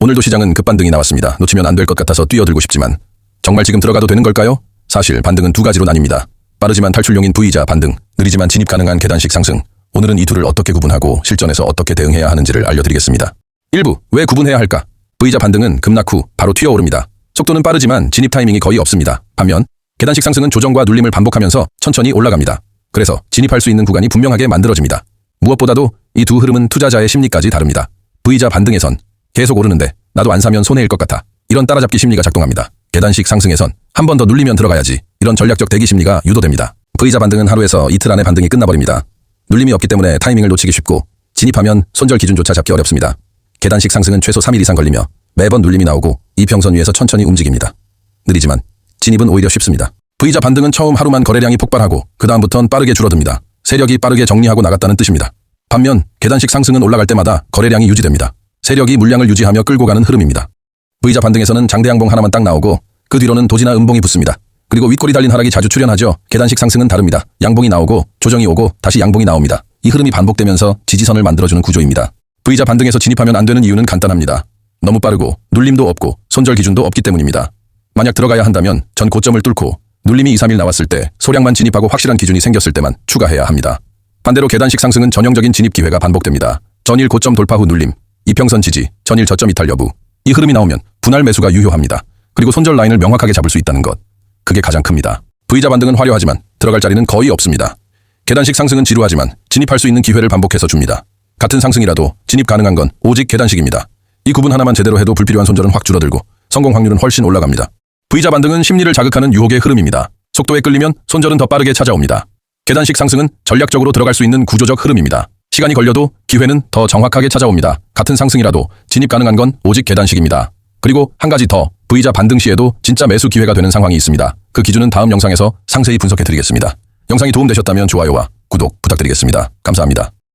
오늘도 시장은 급반등이 나왔습니다. 놓치면 안 될 것 같아서 뛰어들고 싶지만 정말 지금 들어가도 되는 걸까요? 사실 반등은 두 가지로 나뉩니다. 빠르지만 탈출용인 V자 반등, 느리지만 진입 가능한 계단식 상승. 오늘은 이 둘을 어떻게 구분하고 실전에서 어떻게 대응해야 하는지를 알려드리겠습니다. 1부 왜 구분해야 할까? V자 반등은 급락 후 바로 튀어오릅니다. 속도는 빠르지만 진입 타이밍이 거의 없습니다. 반면 계단식 상승은 조정과 눌림을 반복하면서 천천히 올라갑니다. 그래서 진입할 수 있는 구간이 분명하게 만들어집니다. 무엇보다도 이 두 흐름은 투자자의 심리까지 다릅니다. V자 반등에선 계속 오르는데 나도 안 사면 손해일 것 같아. 이런 따라잡기 심리가 작동합니다. 계단식 상승에선 한 번 더 눌리면 들어가야지. 이런 전략적 대기 심리가 유도됩니다. V자 반등은 하루에서 이틀 안에 반등이 끝나버립니다. 눌림이 없기 때문에 타이밍을 놓치기 쉽고 진입하면 손절 기준조차 잡기 어렵습니다. 계단식 상승은 최소 3일 이상 걸리며 매번 눌림이 나오고 이평선 위에서 천천히 움직입니다. 느리지만 진입은 오히려 쉽습니다. V자 반등은 처음 하루만 거래량이 폭발하고 그 다음부턴 빠르게 줄어듭니다. 세력이 빠르게 정리하고 나갔다는 뜻입니다. 반면 계단식 상승은 올라갈 때마다 거래량이 유지됩니다. 세력이 물량을 유지하며 끌고 가는 흐름입니다. V자 반등에서는 장대양봉 하나만 딱 나오고 그 뒤로는 도지나 음봉이 붙습니다. 그리고 윗골이 달린 하락이 자주 출현하죠. 계단식 상승은 다릅니다. 양봉이 나오고 조정이 오고 다시 양봉이 나옵니다. 이 흐름이 반복되면서 지지선을 만들어주는 구조입니다. V자 반등에서 진입하면 안 되는 이유는 간단합니다. 너무 빠르고 눌림도 없고 손절 기준도 없기 때문입니다. 만약 들어가야 한다면 전 고점을 뚫고 눌림이 2, 3일 나왔을 때 소량만 진입하고 확실한 기준이 생겼을 때만 추가해야 합니다. 반대로 계단식 상승은 전형적인 진입 기회가 반복됩니다. 전일 고점 돌파 후 눌림, 이평선 지지, 전일 저점 이탈 여부. 이 흐름이 나오면 분할 매수가 유효합니다. 그리고 손절 라인을 명확하게 잡을 수 있다는 것. 그게 가장 큽니다. V자 반등은 화려하지만 들어갈 자리는 거의 없습니다. 계단식 상승은 지루하지만 진입할 수 있는 기회를 반복해서 줍니다. 같은 상승이라도 진입 가능한 건 오직 계단식입니다. 이 구분 하나만 제대로 해도 불필요한 손절은 확 줄어들고 성공 확률은 훨씬 올라갑니다. V자 반등은 심리를 자극하는 유혹의 흐름입니다. 속도에 끌리면 손절은 더 빠르게 찾아옵니다. 계단식 상승은 전략적으로 들어갈 수 있는 구조적 흐름입니다. 시간이 걸려도 기회는 더 정확하게 찾아옵니다. 같은 상승이라도 진입 가능한 건 오직 계단식입니다. 그리고 한 가지 더 V자 반등 시에도 진짜 매수 기회가 되는 상황이 있습니다. 그 기준은 다음 영상에서 상세히 분석해 드리겠습니다. 영상이 도움되셨다면 좋아요와 구독 부탁드리겠습니다. 감사합니다.